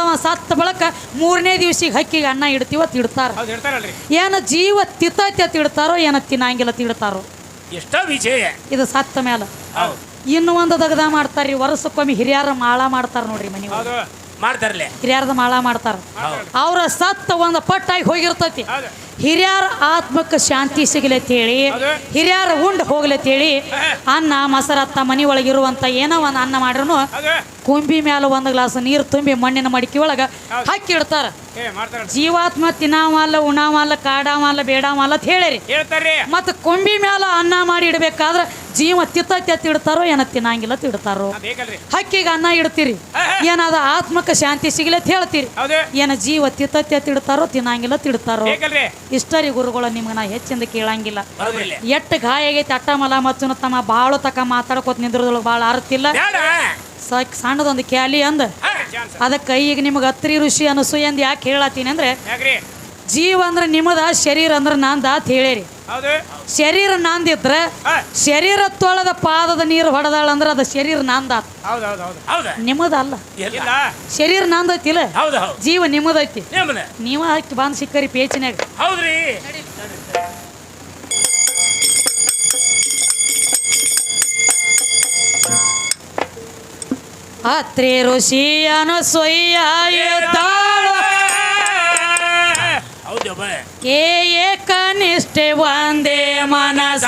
ಆದವ ಸತ್ತ ಬಳಕ ಮೂರನೇ ದಿವ್ಸಿಗೆ ಹಕ್ಕಿಗೆ ಅನ್ನ ಇಡ್ತೀವ ತಿಡ್ತಾರ ಏನ ಜೀವ ತಿತ್ತೈತೆ ತಿಡ್ತಾರೋ ಏನ ತಿನ್ನಂಗಿಲ್ಲ ತಿಡ್ತಾರೋ ಎಷ್ಟೋ ವಿಜಯ. ಇದು ಸತ್ತ ಮೇಲೆ ಇನ್ನು ಒಂದು ದಗದ ಮಾಡ್ತಾರ್ರಿ ವರ್ಷಕ್ಕೊಮ್ಮೆ ಹಿರಿಯರ ಮಾಳ ಮಾಡ್ತಾರ ನೋಡ್ರಿ ಮನೆ ಹೌದು ಮಾಡ್ತಾರಲೆ. ಹಿರಿಯರದ ಮಾಳ ಮಾಡ್ತಾರ. ಅವ್ರ ಸತ್ತ ಒಂದು ಪಟ್ಟಾಗಿ ಹೋಗಿರ್ತೈತಿ. ಹಿರಿಯರ ಆತ್ಮಕ್ಕೆ ಶಾಂತಿ ಸಿಗಲಿ ಅಂತೇಳಿ ಹೌದು. ಹಿರಿಯರ ಉಂಡು ಹೋಗ್ಲತ್ತೇಳಿ ಅನ್ನ ಮೊಸರತ್ತ ಮನಿ ಒಳಗಿರುವಂತ ಏನೋ ಒಂದು ಅನ್ನ ಮಾಡ್ರು ಕುಂಬಿ ಮ್ಯಾಲ ಒಂದು ಗ್ಲಾಸ್ ನೀರು ತುಂಬಿ ಮಣ್ಣಿನ ಮಡಿಕೆ ಒಳಗೆ ಹಾಕಿ ಇಡ್ತಾರ. ಜೀವಾತ್ಮ ತಿನ್ನಾವಲ್ಲ ಉಣಾವಲ್ಲ ಕಾಡಾವಲ್ಲ ಬೇಡಾವಲ್ಲ ಅಂತ ಹೇಳಿರಿ ಮತ್ತ ಕೊಂಬಿ ಮ್ಯಾಲ ಅನ್ನ ಮಾಡಿ ಇಡ್ಬೇಕಾದ್ರೆ ಜೀವ ತಿತ್ತ ಇಡ್ತಾರೋ ಏನ ತಿನ್ನಂಗಿಲ್ಲ ತಿಡ್ತಾರೋ ಹಕ್ಕಿಗೆ ಅನ್ನ ಇಡ್ತೀರಿ. ಏನಾದ ಆತ್ಮಕ್ಕೆ ಶಾಂತಿ ಸಿಗಲಿ ಅಂತ ಹೇಳ್ತೀರಿ. ಏನ ಜೀವ ತಿತ್ತ ಇಡ್ತಾರೋ ತಿನ್ನಂಗಿಲ್ಲ ತಿಡ್ತಾರೋ ಇಷ್ಟರಿ ಗುರುಗಳು ನಿಮ್ಗೆ ನಾ ಹೆಚ್ಚಿಂದ ಕೇಳಂಗಿಲ್ಲ. ಎಟ್ಟ ಗಾಯ ಆಗೈತಿ ಅಟ್ಟ ಮಲ ಮತ್ತು ತಮ್ಮ ಬಾಳು ತಕ ಮಾತಾಡ್ಕೋತ ನಿಂದ್ರದೊಳಗೆ ಭಾಳ ಅರ್ತಿಲ್ಲ ಸಾಕ್ ಸಣ್ಣದೊಂದು ಕ್ಯಾಲಿ ಅಂದ. ಅದ ಅದಕ್ಕೆ ಈಗ ನಿಮಗೆ ಅತ್ರಿ ಋಷಿ ಅನಸು ಎಂದು ಯಾಕೆ ಹೇಳತ್ತೀನಿ ಅಂದ್ರೆ ಜೀವ ಅಂದ್ರೆ ನಿಮ್ಮದ ಶರೀರ ಅಂದ್ರೆ ನಂದ ಅಂತ ಹೇಳಿರಿ. ಶರೀರ ನಂದಿದ್ರೆ ಶರೀರ ತೊಳೆದ ಪಾದದ ನೀರು ಹೊಡೆದಾಳ ಅಂದ್ರೆ ಅದು ಶರೀರ ನಂದಾತ ಹೌದು ಹೌದು ಹೌದು. ಹೌದಾ. ನಿಮ್ಮದಲ್ಲ. ಶರೀರ ನಂದೈತಿಲ್ಲ ಜೀವ ನಿಮ್ಮದೈತಿ. ನಿಮ್ಮನೆ. ನೀವ ಹಾಕಿ ಬಂದ್ ಸಿಕ್ಕರಿ ಪೇಚಿನಾಗ ಹೌದ್ರಿ. ಅತ್ರಿ ಋಷಿ ಅನಸೂಯ ಎದ್ದಾಳು. ಹೌದು ಬಾ ಏ ಏಕನಿಷ್ಠೆ ಒಂದೇ ಮನಸ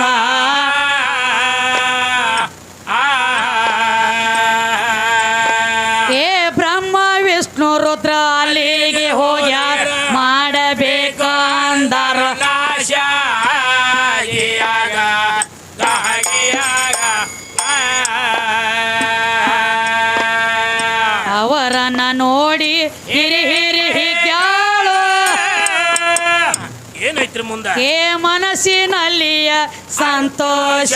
ಏ ಮನಸ್ಸಿನಲ್ಲಿಯ ಸಂತೋಷ.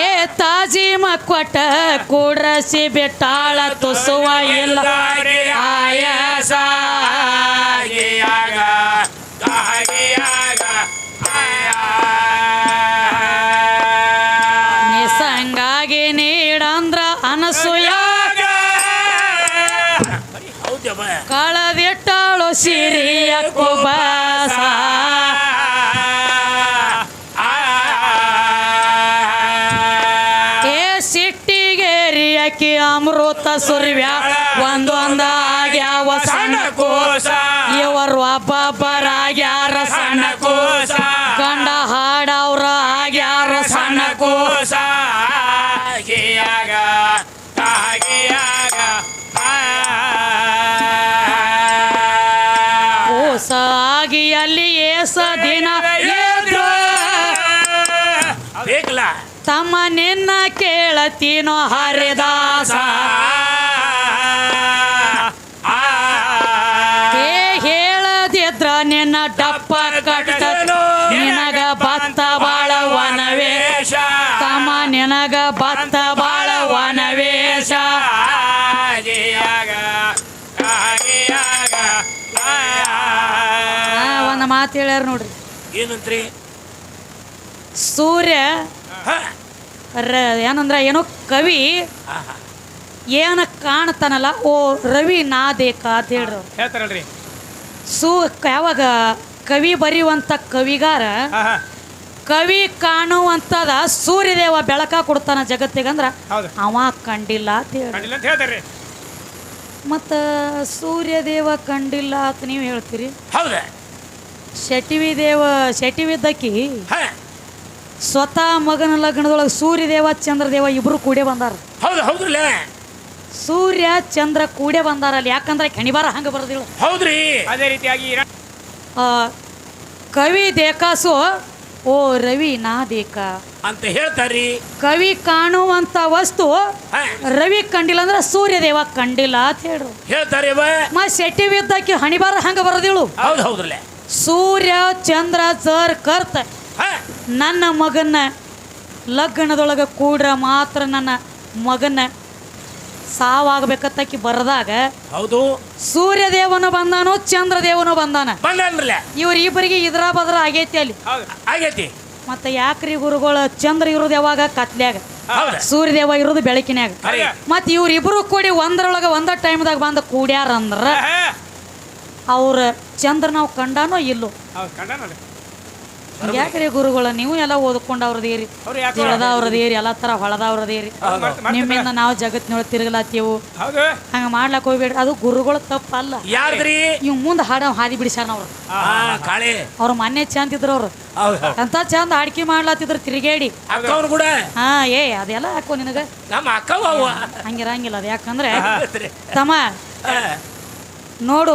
ಏ ತಾಜಿ ಕೊಟ್ಟ ಕೂಡ್ರಸಿ ಬಿಟ್ಟಾಳ ತುಸುವ ಇಲ್ಲ ಆಯಾಸ ಅಮೃತ ಸುರ್ವ್ಯ. ಒಂದ ಆಗ್ಯಾವ ಸಣ್ಣ ಕೋಸ ಇವರು ಒಬ್ಬೊಬ್ಬರಾಗ್ಯಾರ ಸಣ್ಣ ಕೋಸ ಗಂಡ ಹಾಡವ್ರ ಆಗ್ಯಾರ ಸಣ್ಣ ಕೋಸ ಹಾಗೆಯಾಗ ಹಾಗೆಯಾಗ ಕೂಸ ಆಗಿ ಅಲ್ಲಿ ಏಸ ದಿನ ತಮ್ಮ ನಿನ್ನ ಕೇಳತೀನೋ ಹರಿದಾಸ ಏ ಹೇಳದಿದ್ರ ನಿನ್ನ ಡಪ್ಪ ಕಟ್ಟ ನಿನಗ ಭತ್ತ ಬಾಳ ವನವೇಶ. ತಮ್ಮ ನಿನಗ ಭತ್ತ ಬಾಳ ವನವೇಶ ಒಂದ್ ಮಾತು ಹೇಳ್ಯಾರ ನೋಡ್ರಿ. ಏನಂತ್ರಿ? ಸೂರ್ಯ? ಏನಂದ್ರ ಏನೋ ಕವಿ. ಏನ ಕಾಣ್ತಾನಲ್ಲ ಓ ರವಿ ನಾದೇಕ ಅಂತ ಹೇಳ್ರು. ಹೇಳ್ತಾರಲ್ರಿ. ಸು ಯಾವಾಗ ಕವಿ ಬರೆಯುವಂತ ಕವಿಗಾರ ಕವಿ ಕಾಣುವಂತದ ಸೂರ್ಯದೇವ ಬೆಳಕ ಕೊಡ್ತಾನ ಜಗತ್ತಿಗಂದ್ರ ಅವ ಕಂಡಿಲ್ಲ ಅಂತ ಹೇಳಿ ಕಂಡಿಲ್ಲ ಅಂತ ಹೇಳ್ತಾರ್ರಿ. ಮತ್ತ ಸೂರ್ಯದೇವ ಕಂಡಿಲ್ಲ ಅಂತ ನೀವು ಹೇಳ್ತೀರಿ? ಹೌದಾ. ಶಟಿವಿ ದೇವ ಶಟಿವಿದ್ದಕ್ಕಿ ದಕ್ಕಿ ಸ್ವತಃ ಮಗನ ಲಗ್ನದೊಳಗೆ ಸೂರ್ಯದೇವ ಚಂದ್ರದೇವ ಇಬ್ರು ಕೂಡೇ ಬಂದಾರ. ಹೌದು ಹೌದ್ರಲ್ಲ. ಸೂರ್ಯ ಚಂದ್ರ ಕೂಡೇ ಬಂದಾರಲ್ಲ. ಯಾಕಂದ್ರೆ ಕೆಣಿಬಾರ ಹಂಗ ಬರೋದಿಲ್ಲ. ಹೌದ್ರಿ. ಅದೇ ರೀತಿಯಾಗಿ ಇರ- ಆ, ಕವಿ ದೇಕಾಸು ಓ ರವಿ ನಾ ದೇಕ. ಅಂತ ಹೇಳ್ತಾರ್ರಿ. ಕವಿ ಕಾಣುವಂತ ವಸ್ತು ಹ? ರವಿ ಕಂಡಿಲ್ಲ ಅಂದ್ರೆ ಸೂರ್ಯದೇವ ಕಂಡಿಲ್ಲ ಅಂತ ಹೇಳ್ರು. ಹೇಳ್ತಾರೆ ಬಾ ಮ ಶೆಟ್ಟಿ ಬಿದ್ದಕ್ಕೆ ಹಣಿಬಾರ ಹಂಗ ಬರೋದಿಳು ಹೌದು ಹೌದ್ರಲ್ಲ. ಸೂರ್ಯ ಚಂದ್ರ ಸರ್ ಕರ್ತ ಹ? ನನ್ನ ಮಗನ್ನ ಲಗ್ನದೊಳಗ ಕೂಡ್ರ ಮಾತ್ರ ನನ್ನ ಮಗನ ಸಾವಾಗಬೇಕತ್ತಾಕಿ ಬರದಾಗ ಹೌದು. ಸೂರ್ಯದೇವನ ಬಂದಾನು ಚಂದ್ರದೇವನು ಬಂದಾನ? ಇವ್ರ ಇವ್ರಿಬ್ಬರಿಗೆ ಇದ್ರ ಬದ್ರ ಆಗೈತಿ ಅಲ್ಲಿ. ಆಗೈತಿ. ಮತ್ತೆ ಯಾಕ್ರಿ ಗುರುಗಳು ಚಂದ್ರ ಇರೋದು ಯಾವಾಗ? ಕತ್ಲ್ಯಾಗ. ಸೂರ್ಯದೇವ ಇರೋದು ಬೆಳಕಿನ್ಯಾಗ. ಮತ್ತೆ ಮತ್ ಇವ್ರಿಬ್ರು ಕೂಡಿ ಒಂದರೊಳಗ ಒಂದ ಟೈಮ್ದಾಗ ಬಂದ ಕೂಡ್ಯಾರ ಅಂದ್ರ. ಅವ್ರ ಚಂದ್ರ ನಾವು ಕಂಡಾನೋ ಇಲ್ಲೋ? ಯಾಕ್ರಿ ಗುರುಗಳ? ನೀವು ಎಲ್ಲ ಓದ್ಕೊಂಡು ಅವ್ರದೇರಿ ತಿಳದ ಅವ್ರದೇರಿ ಎಲ್ಲ ತರ ಹೊಳದವ್ರದೇರಿ ನಿಮ್ಮಿಂದ ನಾವು ಜಗತ್ತಿನೊಳಗೆ ತಿರುಗಲಾತೀವು ಹಂಗ ಮಾಡ್ಲಕ್ ಹೋಗ್ಬೇಡ್ರಿ. ಅದು ಗುರುಗಳ ತಪ್ಪಲ್ಲ. ಯಾರ್ದ್ರಿ? ಇವ್ ಮುಂದೆ ಹಾಡ ಹಾದಿ ಬಿಡಿಸ್ಯಾನ ಅವ್ರು. ಅವ್ರ ಮೊನ್ನೆ ಚಂದ ಇದ್ರು ಅವ್ರು. ಅಂತ ಚಂದ ಅಡ್ಕೆ ಮಾಡ್ಲಾತಿದ್ರು ತಿರುಗೇಡಿ ಕೂಡ? ಹಾ ಏ ಅದೆಲ್ಲ ಹಾಕೋ ನಿನಗ. ನಮ್ಮ ಹಂಗಿರಂಗಿಲ್ಲ ಅದು. ಯಾಕಂದ್ರೆ ತಮ್ಮ ನೋಡು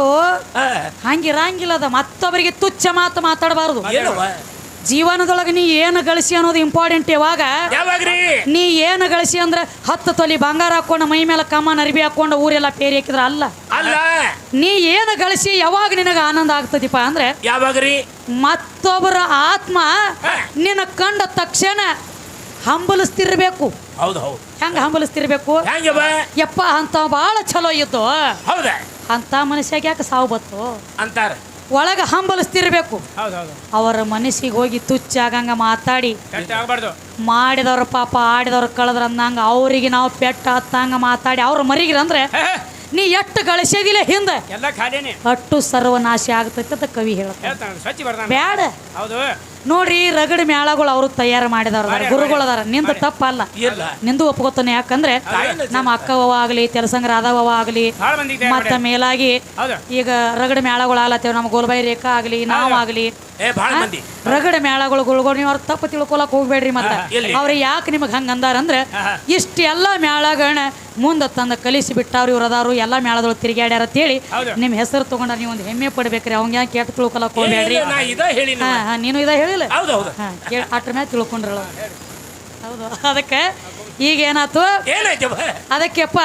ಹಂಗಿರಂಗಿಲ್ಲದ ಮತ್ತೊಬ್ಬರಿಗೆ ತುಚ್ಛ ಮಾತು ಮಾತಾಡಬಾರದು. ಜೀವನದೊಳಗೆ ನೀ ಏನು ಗಳಿಸಿ ಅನ್ನೋದು ಇಂಪಾರ್ಟೆಂಟ್ ಇವಾಗ. ಯಾವಾಗ್ರಿ? ನೀ ಏನು ಗಳಿಸಿ ಅಂದ್ರೆ ಹತ್ತು ತೊಲಿ ಬಂಗಾರ ಹಾಕೊಂಡು ಮೈ ಮೇಲೆ ಕಮ್ಮನ್ ಅರ್ಬಿ ಹಾಕೊಂಡು ಊರೆಲ್ಲ ಪೇರಿ ಹಾಕಿದ್ರ ಅಲ್ಲ. ಅಲ್ಲ. ನೀ ಏನು ಗಳಿಸಿ ಯಾವಾಗ ನಿನಗೆ ಆನಂದ ಆಗ್ತದಿಪ್ಪ ಅಂದ್ರೆ ಯಾವಾಗ್ರಿ? ಮತ್ತೊಬ್ಬರ ಆತ್ಮ ನಿನ್ನ ಕಂಡ ತಕ್ಷಣ ಹಂಬಲಿಸ್ತಿರ್ಬೇಕು. ಹೌದು ಹೌದು. ಹೆಂಗ ಹಂಬಲಿಸ್ತಿರ್ಬೇಕು? ಹೆಂಗವ? ಯಪ್ಪ ಅಂತ ಭಾಳ ಚಲೋ ಇದ್ದು. ಹೌದ? ಅಂತ ಮನುಷ್ಯಾಗ ಯಾಕೆ ಸಾವು ಬತ್ತು ಅಂತಾರ. ಒಳಗ ಹಂಬಲಿಸ್ತಿರ್ಬೇಕು. ಅವರ ಮನಸ್ಸಿಗೆ ಹೋಗಿ ತುಚ್ಚಾಗಂಗ ಮಾತಾಡಿ. ಮಾಡಿದವ್ರು ಪಾಪ ಆಡಿದವ್ರ ಕಳೆದ್ರ ಅಂದಂಗ ಅವ್ರಿಗೆ ನಾವು ಪೆಟ್ಟ ಹತ್ತಂಗ ಮಾತಾಡಿ ಅವ್ರ ಮರಿಗಿರ ಅಂದ್ರೆ ನೀ ಎಷ್ಟು ಗಳಿಸೋದಿಲ್ಲ ಹಿಂದೆ. ಅಟ್ಟು ಸರ್ವನಾಶ ಆಗ್ತೈತೆ ಅಂತ ಕವಿ ಹೇಳ್ತಾರೆ ಬ್ಯಾಡ. ಹೌದು. ನೋಡ್ರಿ ರಗಡ ಮ್ಯಾಳಗಳು ಅವರು ತಯಾರು ಮಾಡಿದವ್ರ ಗುರುಗಳು ಅದಾರ. ನಿಂದ ತಪ್ಪಲ್ಲ. ನಿಂದು ಒಪ್ಕೋತಾನೆ ಯಾಕಂದ್ರೆ ನಮ್ಮ ಅಕ್ಕವ್ವ ಆಗಲಿ ತೆಲಸಂಗ ರಾಧವ ಆಗ್ಲಿ ಮತ್ತ ಮೇಲಾಗಿ ಈಗ ರಗಡ ಮೇಳಗಳು ಆಲತ್ತೇವ್ ನಮ್ಮ ಗೋಲ್ಬಾಯಿ ರೇಖಾ ಆಗ್ಲಿ ನಾವು ಆಗಲಿ. ಏ ಭಾಳ ಮಂದಿ. ರಗಡ ಮೇಳಗಳು ಗುಳುಗಳು ನೀವು ಅವ್ರ ತಪ್ಪು ತಿಳ್ಕೊಳಕ್ ಹೋಗ್ಬೇಡ್ರಿ ಮತ್ತೆ. ಅವ್ರು ಯಾಕೆ ನಿಮಗೆ ಹಂಗ ಅಂದಾರಂದ್ರೆ ಇಷ್ಟ ಇಷ್ಟೆಲ್ಲ ಮೇಳಗಳನ್ನ ಮುಂದೆ ತಂದ ಕಲಿಸಿ ಬಿಟ್ಟಾವ್ರು ಇವ್ರು ಅದಾರು ಎಲ್ಲ ಮೇಳದೊಳಗೆ ತಿರುಗಾಡ್ಯಾರ ಅಂತೇಳಿ ಹೇಳಿ ನಿಮ್ಮ ಹೆಸರು ತಗೊಂಡ ನೀವು ಒಂದು ಹೆಮ್ಮೆ ಪಡ್ಬೇಕ್ರಿ ಅವಂಗ ಯಾಕೆ ಕೆಟ್ಟ ತಿಳ್ಕೊಳಕ್ ಹೋಗ್ಬೇಡ್ರಿ? ಹಾ ಹಾ ನೀನು ಇದ ಹೇಳಿಲ್ಲ? ಹಾ ಅಟ್ರ ಮ್ಯಾಲ ತಿಳ್ಕೊಂಡ್ರಲ್ಲ ಹೌದು ಅದಕ್ಕೆ ಈಗ ಏನಾಯ್ತು ಅದಕ್ಕೆಪ್ಪ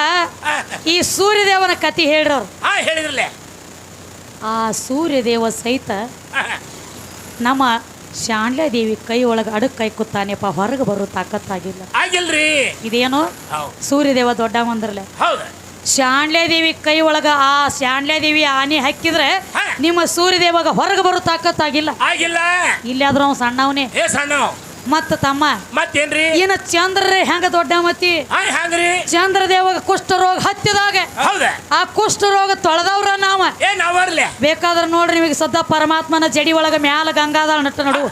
ಈ ಸೂರ್ಯದೇವನ ಕತಿ ಹೇಳ್ರವ್ರು. ಆ ಸೂರ್ಯದೇವ ಸಹಿತ ನಮ್ಮ ಶಾಂಡ್ಲಾದೇವಿ ಕೈ ಒಳಗೆ ಅಡಕ್ ಕೈ ಕುತ್ತಾನೆಪ್ಪ ಹೊರಗೆ ಬರೋ ತಾಕತ್ತಾಗಿಲ್ಲ. ಆಗಿಲ್ರಿ. ಇದೇನು ಸೂರ್ಯದೇವ ದೊಡ್ಡ ಮಂದ್ರಲೆ ಶಾಂಡ್ಲಾದೇವಿ ಕೈ ಒಳಗ ಆ ಶಾಂಡ್ಲಾದೇವಿ ಆನೆ ಹಾಕಿದ್ರೆ. ನಿಮ್ಮ ಸೂರ್ಯದೇವಾಗ ಹೊರಗೆ ಬರೋ ತಾಕತ್ತಾಗಿಲ್ಲ. ಆಗಿಲ್ಲ. ಇಲ್ಲಾದ್ರೂ ಅವ್ನು ಸಣ್ಣವನೇ. ಸಣ್ಣ ಮತ್ತ ತಮ್ಮ? ಮತ್ತೇನ್ರಿ? ಏನ ಚಂದ್ರರೇ ಹೆಂಗ ದೊಡ್ಡ ಮತಿ ಚಂದ್ರ ಹಂಗ್ರಿ? ಚಂದ್ರದೇವಾಗ ಕುಷ್ಠರೋಗ ಹತ್ತಿದಾಗ. ಆ ಆ ಕುಷ್ಠರೋಗ ತೊಳೆದವ್ರ ನಾವ. ಬೇಕಾದ್ರ ನೋಡ್ರಿ ನಿಮಗೆ ಸದ್ದ ಪರಮಾತ್ಮನ ಜಡಿ ಒಳಗ ಮ್ಯಾಲ ಗಂಗಾದಾಳ ನಟ್ಟ ನಡು.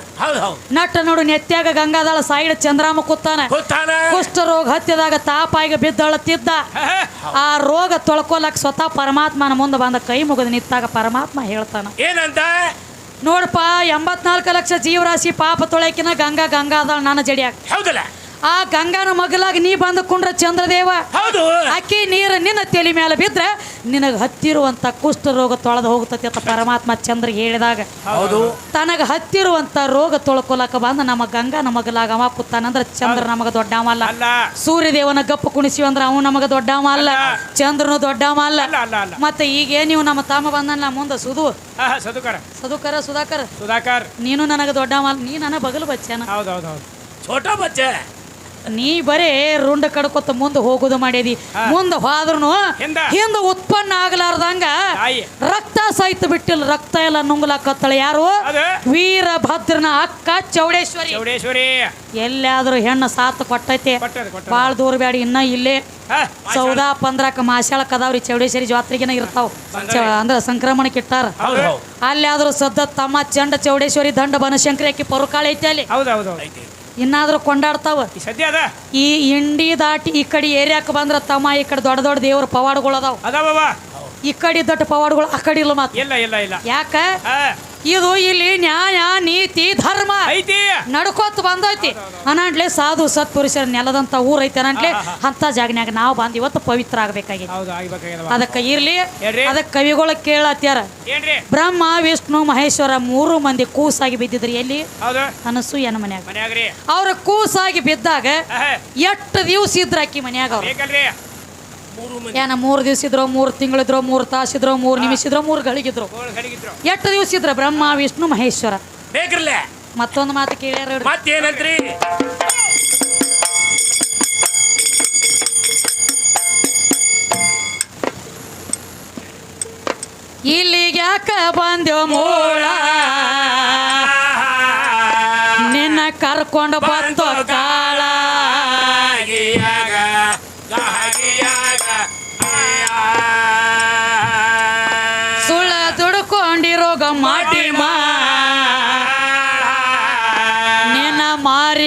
ನಟ್ಟ ನೋಡು ನೆತ್ಯಾಗ ಗಂಗಾದಾಳ ಸೈಡ್ ಚಂದ್ರಾಮ ಕೂತಾನ. ಕುಷ್ಠ ಕುಷ್ಠರೋಗ ಹತ್ತಿದಾಗ ತಾಪಾಯಿಗೆ ಬಿದ್ದಳತ್ತಿದ್ದ ಆ ರೋಗ ತೊಳ್ಕೊಲಕ್ ಸ್ವತಃ ಪರಮಾತ್ಮನ ಮುಂದೆ ಬಂದ ಕೈ ಮುಗಿದ ನಿತ್ತಾಗ ಪರಮಾತ್ಮ ಹೇಳ್ತಾನ. ಏನಂತ? ನೋಡಪ್ಪ ಎಂಬತ್ನಾಲ್ಕು ಲಕ್ಷ ಜೀವರಾಶಿ ಪಾಪ ತೊಳಕಿನ ಗಂಗಾ ಗಂಗಾದಾಳ ನನ್ನ ಜಡಿಯಾಗ. ಹೌದಲ್ಲ? ಆ ಗಂಗಾನ ಮಗಲಾಗಿ ನೀ ಬಂದು ಕುಂಡ್ರ ಚಂದ್ರದೇವ. ಹೌದು. ಅಕ್ಕಿ ನೀರು ನಿನ್ನ ತಲೆ ಮೇಲೆ ಬಿದ್ರೆ ನಿನಗೆ ಹತ್ತಿರುವಂತ ಕುಷ್ಠರೋಗ ತೊಳೆದು ಹೋಗುತ್ತೆ ಅಂತ ಪರಮಾತ್ಮ ಚಂದ್ರ ಹೇಳಿದಾಗ. ಹೌದು. ತನಗ ಹತ್ತಿರುವಂತ ರೋಗ ತೊಳ್ಕೊಲಕ ಬಂದ ನಮ್ಮ ಗಂಗಾನ ನಮಗಲಾಗ ಅವ ಕೂತಾನಂದ್ರ ಚಂದ್ರ ನಮಗ ದೊಡ್ಡವ ಅಲ್ಲ. ಸೂರ್ಯದೇವನ ಗಪ್ಪ ಕುಣಿಸಿ ಅಂದ್ರ ಅವನು ನಮಗ ದೊಡ್ಡವ ಅಲ್ಲ. ಚಂದ್ರನು ದೊಡ್ಡವ ಅಲ್ಲ. ಮತ್ತೆ ಈಗ ನೀವು ನಮ್ಮ ತಮ್ಮ ಬಂದಲ್ಲ ಮುಂದೆ ಸುಧು. ಸದುಕರ ಸದುಕರ ಸುಧಾಕರ್. ಸುಧಾಕರ್ ನೀನು ನನಗ ದೊಡ್ಡವ ನೀ ನನ್ನ ಬಗಲು ಬಚ್ಚನ. ಹೌದು ಹೌದು ಹೌದು. ಛೋಟಾ ಬಚ್ಚ. ನೀ ಬರೇ ರುಂಡ ಕಡ್ಕೊತ ಮುಂದೆ ಹೋಗುದು ಮಾಡ್ಯದಿ ಮುಂದೆ ಹೋದ್ರುನು ಹಿಂದ. ಉತ್ಪನ್ನ ಆಗ್ಲಾರ್ದಂಗ ರಕ್ತ ಸಹಿತ ಬಿಟ್ಟಿಲ್ಲ ರಕ್ತ ಎಲ್ಲ ನುಂಗ್ಲಾಕತ್ತಳ ಯಾರು? ವೀರಭದ್ರನ ಅಕ್ಕ ಚೌಡೇಶ್ವರಿ. ಚೌಡೇಶ್ವರಿ. ಎಲ್ಲಾದ್ರೂ ಹೆಣ್ಣು ಸಾತ್ ಕೊಟ್ಟೈತೆ. ಬಾಳ ದೂರ ಬ್ಯಾಡಿ ಇನ್ನ ಇಲ್ಲೇ. ಚೌದ ಚೌದಾ ಪಂದ್ರಕ ಮಾಸಾಳಕ್ ಅದಾವ್ರಿ ಚೌಡೇಶ್ವರಿ ಜಾತ್ರೆಗೆನ ಇರ್ತಾವ. ಅಂದ್ರ ಸಂಕ್ರಮಣಕ್ಕೆ ಇಟ್ಟಾರ. ಅಲ್ಲಿ ಆದ್ರೂ ಸದ್ದ ತಮ್ಮ ಚಂಡ ಚೌಡೇಶ್ವರಿ ದಂಡ ಬನಶಂಕರಿ ಅಕ್ಕಿ ಪರುಕಾಳ ಐತಿ ಅಲ್ಲಿ. ಇನ್ನಾದ್ರೂ ಕೊಂಡಾಡ್ತಾವ. ಈ ಸದ್ಯ ಅದ? ಈ ಇಂಡಿ ದಾಟಿ ಈ ಕಡೆ ಏರಿಯಾಕ ಬಂದ್ರ ತಮ್ಮ ಈ ಕಡೆ ದೊಡ್ಡ ದೊಡ್ಡ ದೇವ್ರ ಪವಾಡಗಳು ಅದಾವ. ಅದಾವ ಈ ಕಡೆ ದೊಡ್ಡ ಪವಾಡಗಳು ಆ ಕಡೆ ಇಲ್ಲ ಮಾತ್ರ. ಇಲ್ಲ ಇಲ್ಲ ಇಲ್ಲ. ಯಾಕ? ಇದು ಇಲ್ಲಿ ನ್ಯಾಯ ನೀತಿ ಧರ್ಮ ಐತಿ. ನಡ್ಕೋತ ಬಂದೈತಿ. ಅನಂಟ್ಲೆ ಸಾಧು ಸತ್ಪುರುಷರ ನೆಲದಂತ ಊರೈತಿ ಐತಿ ಅನಂಟ್ಲೆ ಅಂತ ಜಾಗನ್ಯಾಗ ನಾವು ಬಂದ್ ಇವತ್ತು ಪವಿತ್ರ ಆಗ್ಬೇಕಾಗಿತ್ತು ಅದಕ್ಕೆ ಇರ್ಲಿ. ಅದಕ್ಕೆ ಕವಿಗಳ ಕೇಳತ್ಯಾರ. ಬ್ರಹ್ಮ ವಿಷ್ಣು ಮಹೇಶ್ವರ ಮೂರು ಮಂದಿ ಕೂಸಾಗಿ ಬಿದ್ದಿದ್ರಿ ಎಲ್ಲಿ? ಅನಸು ಏನ ಮನ್ಯಾಗ. ಮನ್ಯಾಗ್ರಿ. ಅವ್ರ ಕೂಸಾಗಿ ಬಿದ್ದಾಗ ಎಷ್ಟು ದಿವ್ಸ ಇದ್ರ ಅಕ್ಕಿ ಮನ್ಯಾಗ ಅವ್ರು? ಮೂರು ದಿವಸ ಏನ ಮೂರು ತಿಂಗಳಿದ್ರು ಇದ್ರೋ ಮೂರು ತಿಂಗಳಿದ್ರೋ ಮೂರು ತಾಸಿದ್ರೋ ಮೂರು ನಿಮಿಷ ಇದ್ರು ಮೂರು ಗಳಿಗಿದ್ರು ಎಷ್ಟು ದಿವಸ ಇದ್ರ ಬ್ರಹ್ಮ ವಿಷ್ಣು ಮಹೇಶ್ವರ? ಬೇಕ್ರಲ್ಲೇ ಮತ್ತೊಂದು ಮಾತು ಕೇಳ್ಯಾರ. ಮತ್ತೇನಂತ್ರಿ? ಇಲ್ಲಿಗೆ ಯಾಕ ಬಂದೆವು ಮೂಳ ನಿನ್ನ ಕರ್ಕೊಂಡು ಬಂತು.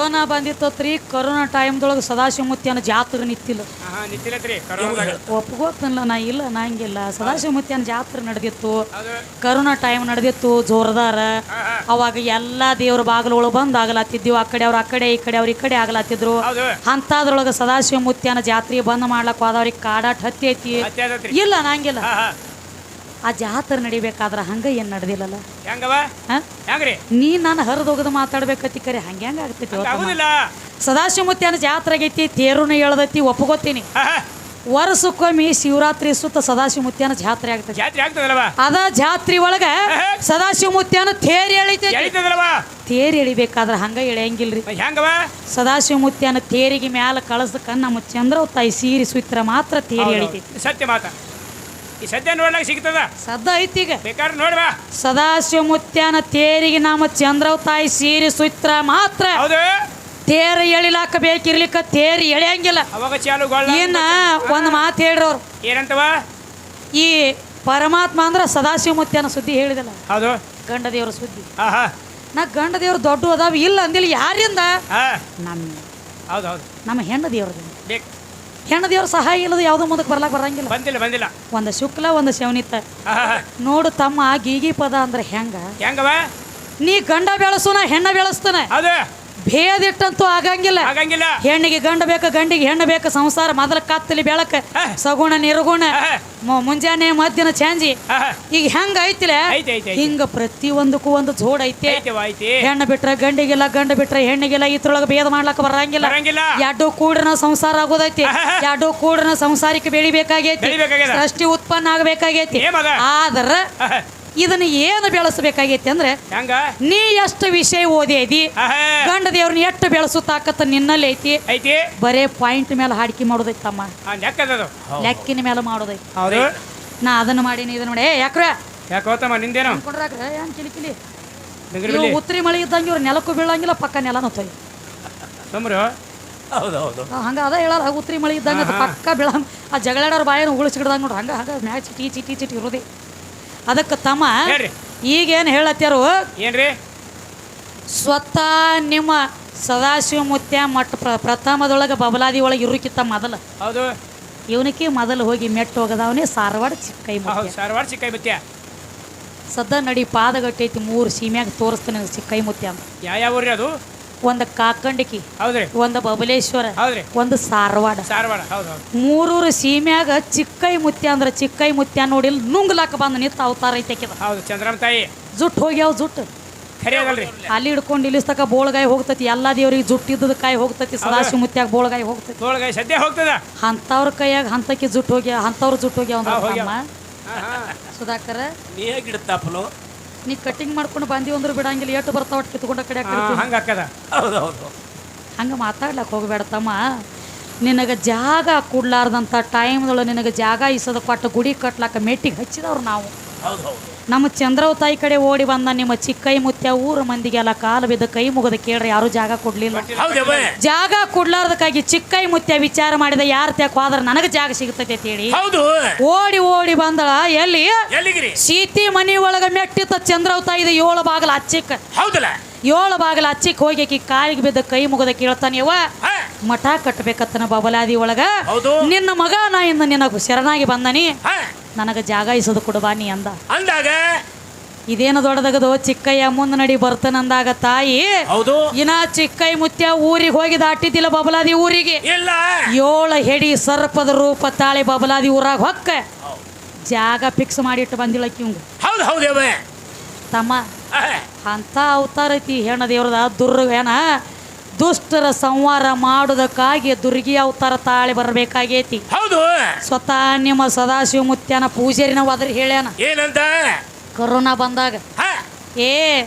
ಕೊರೋನಾ ಬಂದಿತ್ತತ್ರಿ ಕೊರೋನಾ ಟೈಮ್ದೊಳಗೆ ಸದಾಶಿವಮೂರ್ತಿಯನ ಜಾತ್ರೆ ನಿಂತಿಲ್ಲ ಕರೋನಾದಾಗ ಒಪ್ಕೋತನಲ್ಲ ನಾ ಇಲ್ಲ ನಾ ಹಂಗಿಲ್ಲ. ಸದಾಶಿವಮೂರ್ತಿಯನ ಜಾತ್ರೆ ನಡೆದಿತ್ತು. ಕೊರೋನಾ ಟೈಮ್ ನಡೆದಿತ್ತು ಜೋರದಾರ. ಅವಾಗ ಎಲ್ಲ ದೇವ್ರ ಬಾಗಿಲುಗಳು ಬಂದ್ ಆಗಲತ್ತಿದ್ವು ಆ ಕಡೆ ಅವ್ರ ಆ ಕಡೆ ಈ ಕಡೆ ಅವ್ರ ಈ ಕಡೆ ಆಗ್ಲತ್ತಿದ್ರು ಹೌದು. ಅಂಥದ್ರೊಳಗೆ ಸದಾಶಿವಮೂರ್ತಿಯನ ಜಾತ್ರೆ ಬಂದ್ ಮಾಡ್ಲಕ್ ಹೋದವ್ರಿಗೆ ಕಾಡಾಟ್ ಹತ್ತಿ ಐತಿ. ಇಲ್ಲ ನಂಗಿಲ್ಲ ಆ ಜಾತ್ರೆ ನಡಿಬೇಕಾದ್ರ ಹಂಗ ಏನ್ ನಡೆದಿಲ್ಲಲ್ಲ? ಹೆಂಗವ? ಹೆಂಗ್ರಿ? ನೀ ನಾನು ಹರಿದೋಗದ ಮಾತಾಡ್ಬೇಕತಿ ಕರೆ ಹಂಗೆ ಹೆಂಗ ಆಗ್ತೈತಿ ಸದಾಶಿವಮುತ್ಯನ ಆಗುದಿಲ್ಲ. ಸದಾಶಿವಮೂರ್ತಿಯನ ಜಾತ್ರೆ ಆಗೈತಿ ತೇರುನ ಎಳ್ದೈತಿ ಒಪ್ಕೋತೀನಿ. ಹಾ, ಹಾ. ವರ್ಷಕ್ಕೊಮ್ಮೆ ಶಿವರಾತ್ರಿ ಸುತ್ತ ಸದಾಶಿವಮೂರ್ತಿಯನ ಜಾತ್ರೆ ಆಗ್ತೈತಿ ಜಾತ್ರೆ ಆಗ್ತದೆ ಅದ ಜಾತ್ರೆ ಒಳಗ ಸದಾಶಿವಮೂರ್ತಿಯನ ತೇರ್ ಎಳಿತೈತಿ. ಎಳಿತದಲ್ವ ತೇರ್ ಎಳಿಬೇಕಾದ್ರ ಹಂಗ ಎಳೆಯಂಗಿಲ್ರಿ. ಹೆಂಗವ? ಸದಾಶಿವಮೂರ್ತಿಯನ ತೇರಿಗೆ ಮ್ಯಾಲ ಕಳಸಕ ಕಣ್ಣ ಮುಚ್ಚಂದ್ರ ತಾಯಿ ಸೀರಿ ಸುತ್ರ ಮಾತ್ರ ತೇರಿ ಎಳಿತೈತಿ. ಸತ್ಯ ಮಾತ. ಈ ಸದ್ಯ ನೋಡ್ಲಿಕ್ಕೆ ಸಿಗ್ತದ? ಸದ್ದ ಐತಿ ಈಗ. ಬೇಕಾದ್ರೆ ನೋಡ್ವಾ ಸದಾಶಿವಮೂರ್ತಿಯನ ತೇರಿಗೆ ನಮ್ಮ ಚಂದ್ರವ ತಾಯಿ ಸೀರೆ ಸುತ್ರ ಮಾತ್ರ. ಹೌದು. ತೇರ ಎಳಿಲಾಕ ಬೇಕಿರ್ಲಿಕ್ಕ ತೇರಿ ಎಳೆಯಂಗಿಲ್ಲ. ಅವಾಗ ಚಾಲು ಗೊಳ್ಳ ಇನ್ನ ಒಂದ್ ಮಾತು ಹೇಳ್ರಿ ಅವ್ರು ಏನಂತವ? ಈ ಪರಮಾತ್ಮ ಅಂದ್ರ ಸದಾಶಿವಮೂರ್ತಿಯನ ಸುದ್ದಿ ಹೇಳಿದಲ್ಲ. ಹೌದು. ಗಂಡ ದೇವ್ರ ಸುದ್ದಿ. ಹಾ ಹಾ ನಾ ಗಂಡ ದೇವ್ರು ದೊಡ್ಡ ಅದಾವ ಇಲ್ಲ ಅಂದಿಲ್ಲ ಯಾರಿಂದ? ಹಾ. ನಮ್ಮ ಹೌದು ಹೌದು. ನಮ್ಮ ಹೆಣ್ಣ ದೇವ್ರದಿಂದ. ಬೇಕು. ಹೆಣ್ಣು ದೇವ್ರ ಸಹಾಯ ಇಲ್ಲದ ಯಾವುದೋ ಮುಂದಕ್ಕೆ ಬರ್ಲಾಕ ಬರಂಗಿಲ್ಲ. ಬಂದಿಲ್ಲ ಬಂದಿಲ್ಲ. ಒಂದು ಶುಕ್ಲ ಒಂದು ಶವನಿತ ಹಾ ಹಾ, ಹಾ. ನೋಡು ತಮ್ಮ ಗೀಗಿ ಪದ ಅಂದ್ರೆ ಹೆಂಗ? ಹೆಂಗವ? ನೀ ಗಂಡ ಬೆಳೆಸು ನಾ ಹೆಣ್ಣ ಬೆಳೆಸ್ತಾನೆ. ಹೌದು ಭೇದಿಟ್ಟಂತೂ ಆಗಂಗಿಲ್ಲ. ಆಗಂಗಿಲ್ಲ. ಹೆಣ್ಣಿಗೆ ಗಂಡ ಬೇಕು ಗಂಡಿಗೆ ಹೆಣ್ಣು ಬೇಕು ಸಂಸಾರ ಮೊದಲ ಕತ್ತಲಿ ಬೆಳಕ ಸಗುಣ ನಿರ್ಗುಣ ಮು- ಮುಂಜಾನೆ ಮಧ್ಯಾಹ್ನ ಚಾಂಜಿ. ಈಗ ಹೆಂಗ ಐತಿಲೆ? ಐತಿ, ಪ್ರತಿ ಒಂದಕ್ಕೂ ಹಿಂಗ ಪ್ರತಿಯೊಂದಕ್ಕೂ ಒಂದು ಜೋಡ ಐತಿ. ಐತಿವ ಐತಿ. ಹೆಣ್ಣು ಬಿಟ್ರೆ ಗಂಡಿಗಿಲ್ಲ ಗಂಡು ಬಿಟ್ರೆ ಹೆಣ್ಣಿಗಿಲ್ಲ ಇದ್ರೊಳಗೆ ಭೇದ ಮಾಡ್ಲಕ್ಕ ಬರಂಗಿಲ್ಲ. ಬರಂಗಿಲ್ಲ. ಎರಡು ಕೂಡ್ರನ ಸಂಸಾರ ಆಗೋದೈತಿ. ಎರಡು ಕೂಡ್ರನ ಸಂಸಾರಕ್ಕೆ ಬೆಳಿಬೇಕಾಗೈತಿ. ಬೆಳಿಬೇಕಾಗ್ಯದ. ಸೃಷ್ಟಿ ಉತ್ಪನ್ನ ಆಗಬೇಕಾಗೈತಿ. ಏ ಮಗ? ಆದ್ರ. ಇದನ್ನ ಏನು ಬೆಳೆಸಬೇಕಾಗೈತಿ ಅಂದ್ರೆ ಹೆಂಗ? ನೀ ಎಷ್ಟು ವಿಷಯ ಓದಿ. ಗಂಡ ದೇವ್ರನ್ನ ಎಷ್ಟು ಬೆಳೆಸು ತಾಕತ್ತ ನಿನ್ನಲ್ಲಿ ಐತಿ? ಐತಿ. ಬರೇ ಪಾಯಿಂಟ್ ಮೇಲೆ ಹಾಡಿಕೆ ಮಾಡೋದೈತಿ ತಮ್ಮ ಹಾ ನೆಕ್ಕದದು ಲೆಕ್ಕಿನ ಮೇಲೆ ಮಾಡೋದೈತಿ. ಹೌದು. ನಾ ಅದನ್ನ ಮಾಡೀನಿ ಇದನ್ನ ನೋಡಿ ಯಾಕ್ರ? ಯಾಕೋತಮ್ಮ ನಿಂದೇನು? ಅನ್ಕೊಂಡ್ರಾಗ್ರ ಏನ್ ಕಿಲಿಕಿಲಿ ಉತ್ತರಿ ಮಳೆ ಇದ್ದಂಗ ಇವ್ರ ನೆಲಕ್ಕೂ ಬೀಳಂಗಿಲ್ಲ ಪಕ್ಕ ನೆಲನೂ ತೊಯ್ ಸುಮ್ರು ಹೌದು ಹೌದು ಹಂಗ ಅದ ಹೇಳಾರ ಉತ್ತರಿ ಮಳೆ ಇದ್ದಂಗ. ಪಕ್ಕ ಬೀಳ ಆ ಜಗಳಾಡೋರ್ ಬಾಯನ್ನು ಉಳಿಸಿಡ್ದಂಗೆ ನೋಡ್ರಿ. ಹಂಗ ಹಂಗ ಮ್ಯಾಚ್ ಚಿಟಿ ಚಿಟಿ ಚಿಟಿ ಇರೋದೇ. ಅದಕ್ಕೆ ತಮ್ಮ ಹೇಳ್ರಿ. ಈಗೇನು ಹೇಳತ್ಯಾರು? ಏನ್ರಿ? ಸ್ವತಃ ನಿಮ್ಮ ಸದಾಶಿವ ಮುತ್ಯ ಮಠ ಪ್ರ ಪ್ರಥಮದೊಳಗೆ ಬಬಲಾದಿ ಒಳಗೆ ಇರುಕಿತ್ತ ಮೊದಲ. ಹೌದು. ಇವನಿಗೆ ಮೊದಲು ಹೋಗಿ ಮೆಟ್ಟು ಹೋಗದವನೇ ಸಾರವಾಡ ಚಿಕ್ಕೈ ಹೌದು ಮುತ್ಯ ಚಿಕ್ಕೈ ಮುತ್ಯ ಸದ್ದ ನಡಿ ಪಾದಗಟ್ಟೈತಿ ಮೂರು ಸೀಮ್ಯಾಗ ತೋರಿಸ್ತಾನೆ ಚಿಕ್ಕೈ ಮುತ್ಯ ಅಂತ. ಯಾವ ಯಾವ ಊರ್ರಿ ಅದು? ಒಂದು ಕಾಕಂಡಿಕಿ ಹೌದ್ರಿ. ಒಂದು ಬಬಲೇಶ್ವರ ಹೌದ್ರಿ. ಒಂದು ಸಾರವಾಡ. ಸಾರವಾಡ ಹೌದು ಮೂರೂರು ಸೀಮ್ಯಾಗ ಚಿಕ್ಕೈ ಮುತ್ಯ ಅಂದ್ರೆ ಚಿಕ್ಕೈ ಮುತ್ಯ ನೋಡಿಲ್ ನುಂಗ್ಲಾಕ ಬಂದು ನಿಂತ ಅವತಾರ ಐತೆಕಿದ ಹೌದು ಚಂದ್ರಮ್ಮ ತಾಯಿ. ಜುಟ್ಟು ಹೋಗ್ಯಾವ ಜುಟ್ಟು ಖರೆ ಅಲ್ಲಿ ಹಿಡ್ಕೊಂಡು ಇಲ್ಲಿಸ್ತಕ ಬೋಳ್ಗಾಯಿ ಹೋಗ್ತತಿ ಎಲ್ಲಾ ದೇವ್ರಿಗೆ ಜುಟ್ಟಿದ್ದದ ಕಾಯಿ ಹೋಗ್ತತಿ ಸದಾಶಿ ಮುತ್ಯಾಗ ಬೋಳ್ಗಾಯಿ ಹೋಗ್ತತಿ. ಸದ್ಯ ಹೋಗ್ತದ? ಅಂಥವ್ರ ಕೈಯಾಗ ಹಂತಕ್ಕೆ ಜುಟ್ಟು ಹೋಗ್ಯ ಅಂತವ್ರ ಜುಟ್ಟು ಹೋಗ್ಯಾವ ಸುಧಾಕರ್. ನೀ ಹೇಗಿಡುತ್ತಪ್ಪನು ನೀ ಕಟಿಂಗ್ ಮಾಡ್ಕೊಂಡು ಬಂದಿ ಅಂದ್ರೆ ಬಿಡಂಗಿಲ್ಲ ಎಷ್ಟು ಬರ್ತಾವ ಒಟ್ಟು ಕಿತ್ಕೊಂಡ ಕಡೆ ಹಂಗ ಹಾಕದ ಹೌದು ಹೌದು ಹಂಗೆ ಮಾತಾಡ್ಲಕ್ಕೆ ಹೋಗ್ಬೇಡ ತಮ್ಮ. ನಿನಗೆ ಜಾಗ ಕೊಡ್ಲಾರ್ದಂಥ ಟೈಮ್ದೊಳಗೆ ನಿನಗೆ ಜಾಗ ಇಸದ ಕೊಟ್ಟು ಗುಡಿ ಕಟ್ಲಾಕ ಮೆಟ್ಟಿಗೆ ಹಚ್ಚಿದವ್ರು ನಾವು. ಹೌದು ಹೌದು ನಮ್ಮ ಚಂದ್ರವ ತಾಯಿ ಕಡೆ ಓಡಿ ಬಂದ ನಿಮ್ಮ ಚಿಕ್ಕೈ ಮುತ್ಯ ಊರ ಮಂದಿಗೆಲ್ಲ ಕಾಲು ಬಿದ್ದ ಕೈ ಮುಗದ ಕೇಳ್ರಿ ಯಾರು ಜಾಗ ಕೊಡ್ಲಿಲ್ಲ. ಜಾಗ ಕೊಡ್ಲಾರ್ದಕ್ಕಾಗಿ ಚಿಕ್ಕೈ ಮುತ್ಯ ವಿಚಾರ ಮಾಡಿದ ಯಾರ ತ್ಯಾಕ್ ಹೋದ್ರೆ ನನಗೆ ಜಾಗ ಅಂತ ಹೇಳಿ. ಓಡಿ ಓಡಿ ಬಂದಳ ಎಲ್ಲಿ? ಸೀತಿ ಮನಿ ಒಳಗ ಮೆಟ್ಟಿತ್ತ ಚಂದ್ರವ ತಾಯಿದ ಏಳು ಬಾಗಲ ಅಚ್ಚಿಕ್ಕ. ಹೌದಲ್ಲ. ಏಳು ಬಾಗಿಲು ಅಚ್ಚಿಕ್ ಹೋಗಿ ಆಕಿ ಕಾಲಿಗೆ ಬಿದ್ದ ಕೈ ಮುಗದ ಕೇಳ್ತಾನೆ ಯವ್ವ ಹಾ, ಮಠ ಕಟ್ಟಬೇಕತ್ತನ ಬಬಲಾದಿ ಒಳಗ. ನಿನ್ನ ಮಗ ನಾ ಇಂದ ನಿನಗ ಶರಣಾಗಿ ಬಂದನಿ. ನನಗ ಜಾಗ ಇಸದು ಕೊಡಬಾನಿ ಅಂದ. ಅಂದಾಗ? ಇದೇನು ದೊಡ್ಡದಗದು? ಚಿಕ್ಕಯ್ಯ ಮುಂದೆ ನಡಿ ಬರ್ತನಂದಾಗ ತಾಯಿ ಹೌದು. ಇನ್ನ ಚಿಕ್ಕೈ ಮುತ್ಯ ಊರಿಗೆ ಹೋಗಿ ದಾಟಿದ್ದಿಲ್ಲ ಬಬಲಾದಿ ಊರಿಗೆ. ಇಲ್ಲ. ಏಳು ಹೆಡಿ ಸರ್ಪದ ರೂಪ ತಾಳಿ ಬಬಲಾದಿ ಊರಾಗ ಹೊಕ್ಕ. ಜಾಗ ಫಿಕ್ಸ್ ಮಾಡಿಟ್ಟು ಬಂದಿಳಕ್ಕಿ ಇವಂಗ. ಹೌದು ಹೌದು ತಮ್ಮ ಅಂತ ಅವತಾರ ಐತಿ ಹೆಣ್ಣ ದೇವ್ರದ ದುರ್ಗ ಏನ ದುಷ್ಟರ ಸಂಹಾರ ಮಾಡೋದಕ್ಕಾಗಿ ದುರ್ಗಿ ಅವತಾರ ತಾಳಿ ಬರಬೇಕಾಗೈತಿ. ಹೌದು. ಸ್ವತಃ ನಿಮ್ಮ ಸದಾಶಿವ ಮುತ್ಯನ ಪೂಜಾರಿ ನಾವು ಅದ್ರ ಹೇಳ್ಯಾನ. ಏನಂತ? ಕರೋನಾ ಬಂದಾಗ. ಏ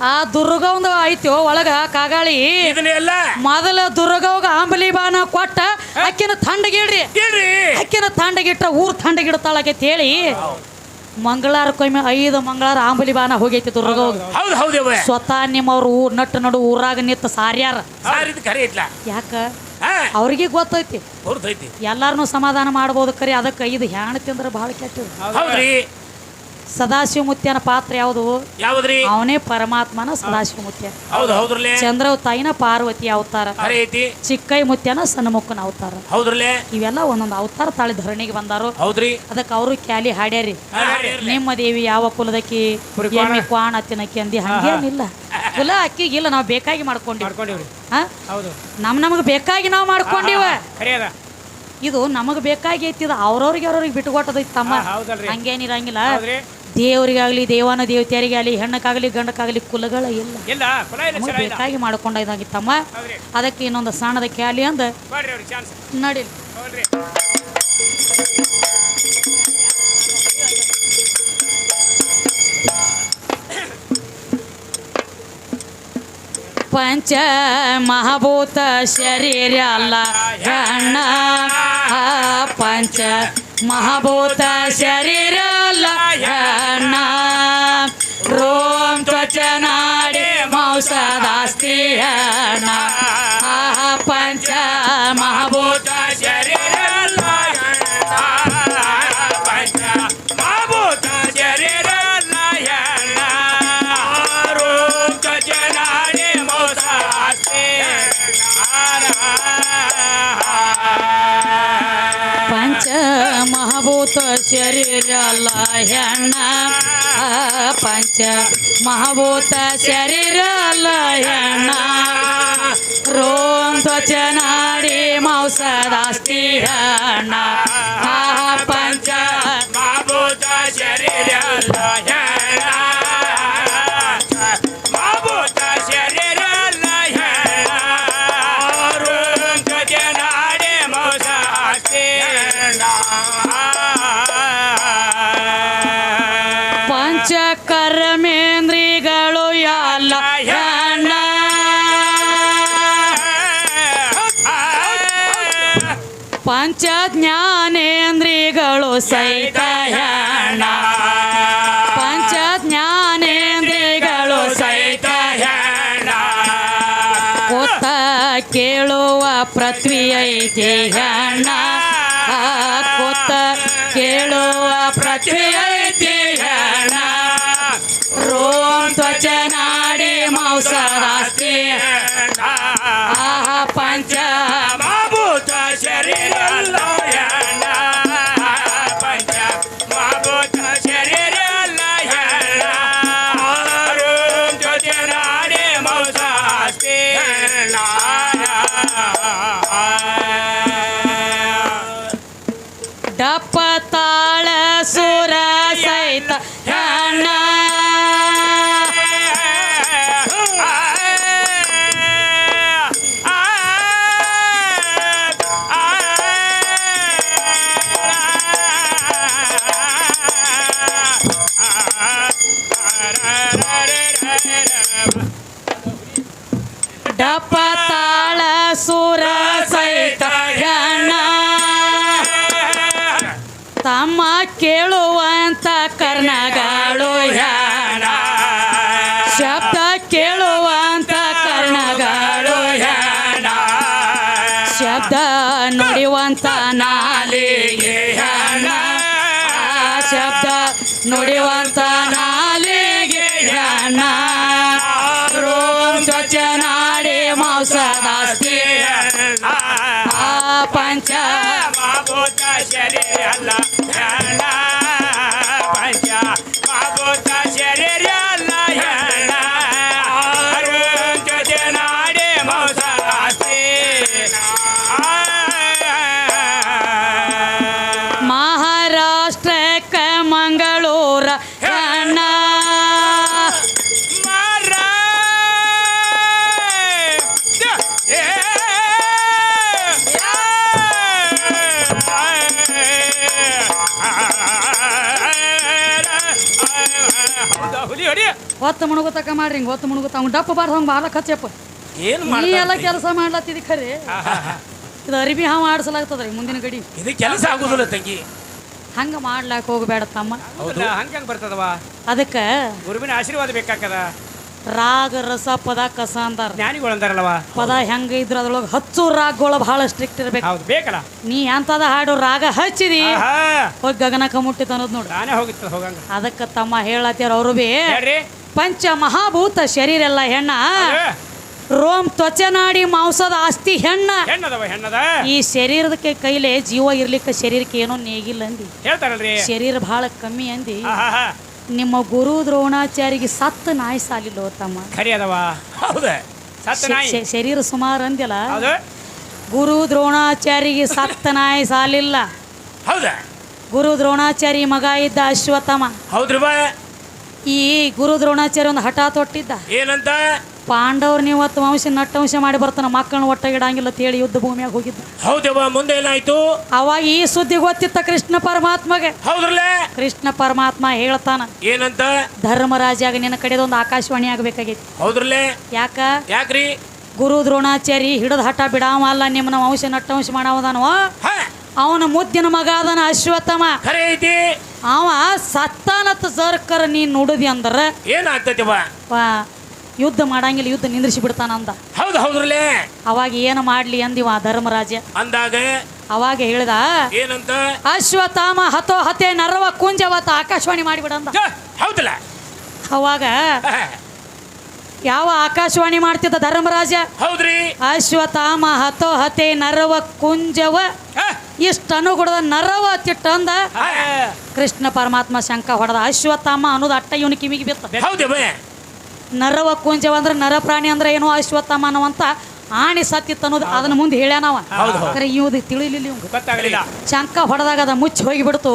ಆ ದುರ್ಗ ಒಂದು ಐತಿ ಒಳಗ ಕಾಗಾಳಿ. ಇದನ್ನೆಲ್ಲ ಮೊದಲ ದುರ್ಗವಾಗ ಆಂಬಲಿ ಬಾನ ಕೊಟ್ಟ ಅಕ್ಕಿನ ತಂಡಗಿಡ್ರಿ ಅಕ್ಕಿನ ತಂಡಗಿಟ್ಟ ಊರ್ ಥಂಡಗಿಡ್ತಾಳಕೈತಿ ಹೇಳಿ. ಮಂಗಳಾರಕ್ಕೊಮ್ಮೆ ಐದು ಮಂಗಳಾರ ಆಂಬಲಿ ಬಾನ ಹೋಗೈತಿ ದುರ್ಗ ಹೌದು ಸ್ವತಃ ನಿಮ್ಮವ್ರು ಊರ್ ನಟ್ಟು ನಡು ಊರಾಗ ನಿಂತ ಸಾರ್ಯಾರ. ಸಾರ್ ಇದು ಕರೆ ಐತ್ಲ ಯಾಕ? ಹಾ. ಅವ್ರಿಗೆ ಗೊತ್ತೈತಿ. ಹೊರತೈತಿ ಎಲ್ಲಾರನು ಸಮಾಧಾನ ಮಾಡ್ಬೋದು ಕರಿ ಅದಕ್ಕೆ ಐದು ಹ್ಯಾಣ ತಿಂದ್ರೆ ಭಾಳ ಕೆಟ್ಟ ಹೌದ್ರಿ. ಸದಾಶಿವ ಮುತ್ಯನ ಪಾತ್ರ ಯಾವುದು? ಯಾವ್ದ್ರಿ? ಅವನೇ ಪರಮಾತ್ಮನ ಸದಾಶಿವ ಮುತ್ಯ ಹೌದು ಹೌದ್ರಲ್ಲೇ? ಚಂದ್ರವ ತಾಯಿನ ಪಾರ್ವತಿ ಅವತಾರ. ಐತಿ. ಚಿಕ್ಕೈ ಮುತ್ಯನ ಸಣ್ಣಮುಕ್ಕನ ಅವತಾರ. ಹೌದ್ರಲ್ಲೇ? ಇವೆಲ್ಲ ಒಂದೊಂದು ಅವತಾರ ತಾಳಿ ಧರಣಿಗೆ ಬಂದಾರು. ಹೌದ್ರಿ. ಅದಕ್ಕೆ ಅವರು ಕ್ಯಾಲಿ ಹಾಡ್ಯಾರಿ. ನಿಮ್ಮ ದೇವಿ ಯಾವ ಕುಲದಕ್ಕಿ ಎಮ್ಮೆ ಕ್ವಾಣ ತಿನ್ನಕ್ಕಿ ಅಂದಿ. ಹಂಗೇನಿಲ್ಲ. ಕುಲ ಅಕ್ಕಿಗಿಲ್ಲ ನಾವು ಬೇಕಾಗಿ ಮಾಡ್ಕೊಂಡಿವಿ. ಮಾಡ್ಕೊಂಡಿವ್ರಿ. ಹಾ? ಹೌದು. ನಮ್ ನಮಗೆ ಬೇಕಾಗಿ ನಾವು ಮಾಡ್ಕೊಂಡಿವ. ಇದು ನಮಗೆ ಬೇಕಾಗೈತಿ ಇದು ಅವ್ರವ್ರಿಗೆ ಅವ್ರವ್ರಿಗೆ ಬಿಟ್ಟುಕೊಟ್ಟದೈತಿ ತಮ್ಮ. ಹೌದಲ್ರಿ. ಹಂಗೇನಿರಂಗಿಲ್ಲ. ಹೌದ್ರಿ. ದೇವರಿಗಾಗ್ಲಿ ದೇವಾನ ದೇವತೆಯರಿಗೆ ಆಗಲಿ ಹೆಣ್ಣಕ್ಕಾಗ್ಲಿ ಗಂಡಕ್ಕಾಗ್ಲಿ ಕುಲಗಳ ಇಲ್ಲ. ಇಲ್ಲ ಕುಲ ಇಲ್ಲ ನಮಗೆ ಚಲ ಇಲ್ಲ. ಬೇಕಾಗಿ ಮಾಡ್ಕೊಂಡ ಇದಾಗಿತ್ತಮ್ಮ ಅದಕ್ಕೆ ಇನ್ನೊಂದು ಸಣ್ಣದ ಕ್ಯಾಲಿ ಅಂದ. ಮಾಡ್ರಿ ಅವ್ರಿಗೆ ಚಾನ್ಸ್ ನಡಿ ಹೌದ್ರಿ. ಪಂಚ ಮಹಾಭೂತ ಶರೀರ ಅಲ್ಲ ಗಣ್ಣ ಪಂಚ ಮಹಾಭೂತ ಶರೀರ ಅಲ್ಲ ಗಣ್ಣ ರೋಮ್ ತ್ವಚನಾಡಿ ಮಾಂಸದಾಸ್ತಿ ಶರೀರ ಲಯಣ ಪಂಚ ಮಹಾಭೂತ ಶರೀರ ಲಯಣ ರೋಂ ತ್ವಚ ನಾಡಿ ಮಾಂಸದಾಸ್ತಿ ಹಣ ಪಂಚ ಮಹಾಭೂತ ಶರೀರ ಲಯನ ಹಣ ಪಂಚ ಜ್ಞಾನೇಂದ್ರಿಗಳು ಸಹಿತ ಕೂತ ಕೇಳುವ ಪೃಥ್ವಿ ಐತಿ ಹಣ. ಕೂತ ಕೇಳುವ ಪೃಥ್ವಿ ಐತಿ ಹಣ. ರೋಮ್ ತ್ವಚ ಮಾಂಸದಾಸ್ತಿ ಆಹ, ಪಂಚ ಡಪ್ಪ ಹೊತ್ತು ಮುಣುಗುತಕ ಮಾಡ್ರಿ ಹಿಂಗೆ ಹೊತ್ತು ಮುಣುಗುತ್ತ ಅವ್ನು ಡಪ್ಪ ಬಾರ್ದು ಹಂಗೆ ಬಾರ್ಲಕ್ ಹಚ್ಚಪ್ಪ ಏನು ನೀ ಎಲ್ಲ ಕೆಲಸ ಮಾಡ್ಲತ್ತಿದಿ ಖರೆ. ಇದು ಅರಿಬಿ ಹಾವು ಆಡ್ಸಲಾಗ್ತದ್ರಿ ಮುಂದಿನ ಗಡಿ. ಇದು ಕೆಲಸ ಆಗುದಿಲ್ಲ ತಂಗಿ. ಹಂಗೆ ಮಾಡ್ಲಾಕ ಹೋಗಬೇಡ ತಮ್ಮ. ಹಂಗೆ ಹಂಗೆ ಬರ್ತದವ ಅದಕ್ಕೆ ಗುರುವಿನ ಆಶೀರ್ವಾದ ಬೇಕಾಕದ ರಾಗ ರಸ ಪದ ಕಸ ಅಂದಾರ. ಜ್ಞಾನಿಗಳು ಅಂದಾರಲ್ಲವ ಪದ ಹೆಂಗ ಇದ್ರ ಅದ್ರೊಳಗೆ ಹಚ್ಚು ರಾಗಗಳು ಬಹಳ ಸ್ಟ್ರಿಕ್ಟ್ ಇರ್ಬೇಕು. ಹೌದು ಬೇಕಲ್ಲ? ನೀ ಎಂತದ ಹಾಡು ರಾಗ ಹಚ್ಚಿದಿ? ಹೋಗಿ ಗಗನಕ ಮುಟ್ಟಿತ ಅನ್ನೋದು ನೋಡ್ರಿ ನಾನೇ ಹೋಗಿತ್ತು ಹೋಗಂಗ. ಅದಕ್ಕೆ ತಮ್ಮ ಹೇಳತ್ಯಾರ ಅವರು ಬಿ ಪಂಚ ಮಹಾಭೂತ ಶರೀರ ಎಲ್ಲ ಹೆಣ್ಣ ರೋಮ್ ತ್ವಚೆ ನಾಡಿ ಮಾಂಸದ ಆಸ್ತಿ ಹೆಣ್ಣ. ಹೆಣ್ಣದವ ಹೆಣ್ಣದ? ಈ ಶರೀರದಕ್ಕೆ ಕೈಲೆ ಜೀವ ಇರ್ಲಿಕ್ಕೆ ಶರೀರಕ್ಕೆ ಏನೋ ನೇಗಿಲ್ಲ ಅಂದಿ. ಹೇಳ್ತಾರಲ್ರಿ. ಶರೀರ ಬಹಳ ಕಮ್ಮಿ ಅಂದಿ. ನಿಮ್ಮ ಗುರು ದ್ರೋಣಾಚಾರಿಗೆ ಸತ್ತ ನಾಯಿ ಸಾಲಿಲ್ಲ ತಮ್ಮ. ಖರಿ ಅದವ. ಹೌದ? ಸತ್ತ ನಾಯಿ. ಶೆ- ಶರೀರ ಸುಮಾರು ಅಂದಿಲ್ಲ ಹೌದು. ಗುರು ದ್ರೋಣಾಚಾರಿಗೆ ಸತ್ತ ನಾಯಿ ಸಾಲಿಲ್ಲ. ಹೌದ? ಗುರು ದ್ರೋಣಾಚಾರಿ ಮಗ ಇದ್ದ ಅಶ್ವತ್ಥಮ. ಹೌದ್ರಿ ಬಾ ಈ ಗುರು ದ್ರೋಣಾಚಾರ್ಯ ಒಂದು ಹಠ ತೊಟ್ಟಿದ್ದ ಏನಂತ? ಪಾಂಡವ್ರು ಇವತ್ತು ವಂಶ ನಟ್ಟವಂಶ ಮಾಡಿ ಬರ್ತಾನ ಮಕ್ಕಳನ್ನ ಒಟ್ಟಾಗಿಡಂಗಿಲ್ಲ ಅಂತ ಹೇಳಿ ಯುದ್ಧ ಭೂಮಿಯಾಗ ಹೋಗಿದ್ದ. ಹೌದವ್ವ ಮುಂದೆ ಏನಾಯ್ತು? ಅವಾಗ ಈ ಸುದ್ದಿ ಗೊತ್ತಿತ್ತ ಕೃಷ್ಣ ಪರಮಾತ್ಮಗೆ. ಹೌದ್ರಲ್ಲ? ಕೃಷ್ಣ ಪರಮಾತ್ಮ ಹೇಳ್ತಾನ ಏನಂತ? ಧರ್ಮರಾಜಾಗ ನಿನ್ನ ಕಡೆದೊಂದು ಆಕಾಶವಾಣಿ ಆಗ್ಬೇಕಾಗೈತಿ. ಹೌದ್ರಲ್ಲೇ? ಯಾಕ? ಯಾಕ್ರಿ? ಗುರು ದ್ರೋಣಾಚಾರಿ ಹಿಡಿದ ಹಠ ಬಿಡಾವ ಅಲ್ಲ ನಿಮ್ಮನ್ನ ವಂಶ ನಟ್ಟವಂಶ ಮಾಡವದಾನವ ಅವನ ಮುದ್ದಿನ ಮಗ ಅದನ ಅಶ್ವತ್ಥಮ. ಅವ ಸತ್ತಾನತ್ ಸರ್ಕಾರ ನೀ ನೋಡುದಿ ಅಂದ್ರ? ಏನಾಗ್ತೈತಿ ವಾ, ಯುದ್ಧ ಮಾಡಂಗಿಲ್ಲ ಯುದ್ಧ ನಿಂದ್ರಿಸಿ ಬಿಡ್ತಾನಂದ ಹೌದು ಹೌದ್ರಲ್ಲ? ಅವಾಗ ಏನು ಮಾಡ್ಲಿ ಅಂದಿವ ಧರ್ಮರಾಜ ಅಂದಾಗ? ಅವಾಗ ಹೇಳ್ದ ಏನಂತ? ಅಶ್ವತ್ಥಾಮ ಹತೋ ಹತೆ ನರವ ಕುಂಜವತ ಆಕಾಶವಾಣಿ ಮಾಡಿಬಿಡಂದ ಹೌದಲ್ಲ? ಅವಾಗ ಯಾವ ಆಕಾಶವಾಣಿ ಮಾಡ್ತಿದ್ದ ಧರ್ಮರಾಜ? ಹೌದ್ರಿ. ಅಶ್ವತ್ಥಾಮ ಹತೋ ಹತೆ ನರವ ಕುಂಜವ. ಇಷ್ಟು ಅನುಗುಡದ ನರವ ತಿಟ್ಟಂದ ಕೃಷ್ಣ ಪರಮಾತ್ಮ ಶಂಕ ಹೊಡೆದ. ಅಶ್ವತ್ಥಾಮ ಅನ್ನೋದು ಅಟ್ಟ ಇವನು ಕಿವಿಗೆ ಬಿತ್ತ. ನರವ ಕುಂಜವ ಅಂದ್ರೆ ನರ ಪ್ರಾಣಿ ಅಂದ್ರೆ ಏನು ಅಶ್ವತ್ಥಾಮ ಅನ್ನುವಂತ ಆಣಿ ಸತ್ತಿತ್ತು ಅನ್ನೋದು ಅದನ್ನ ಮುಂದೆ ಹೇಳ್ಯಾನವ. ಖರೆ ಇವ್ದು ತಿಳಿಲಿಲ್ಲ ಶಂಕ ಹೊಡೆದಾಗ ಅದ ಮುಚ್ಚಿ ಹೋಗಿಬಿಡ್ತು.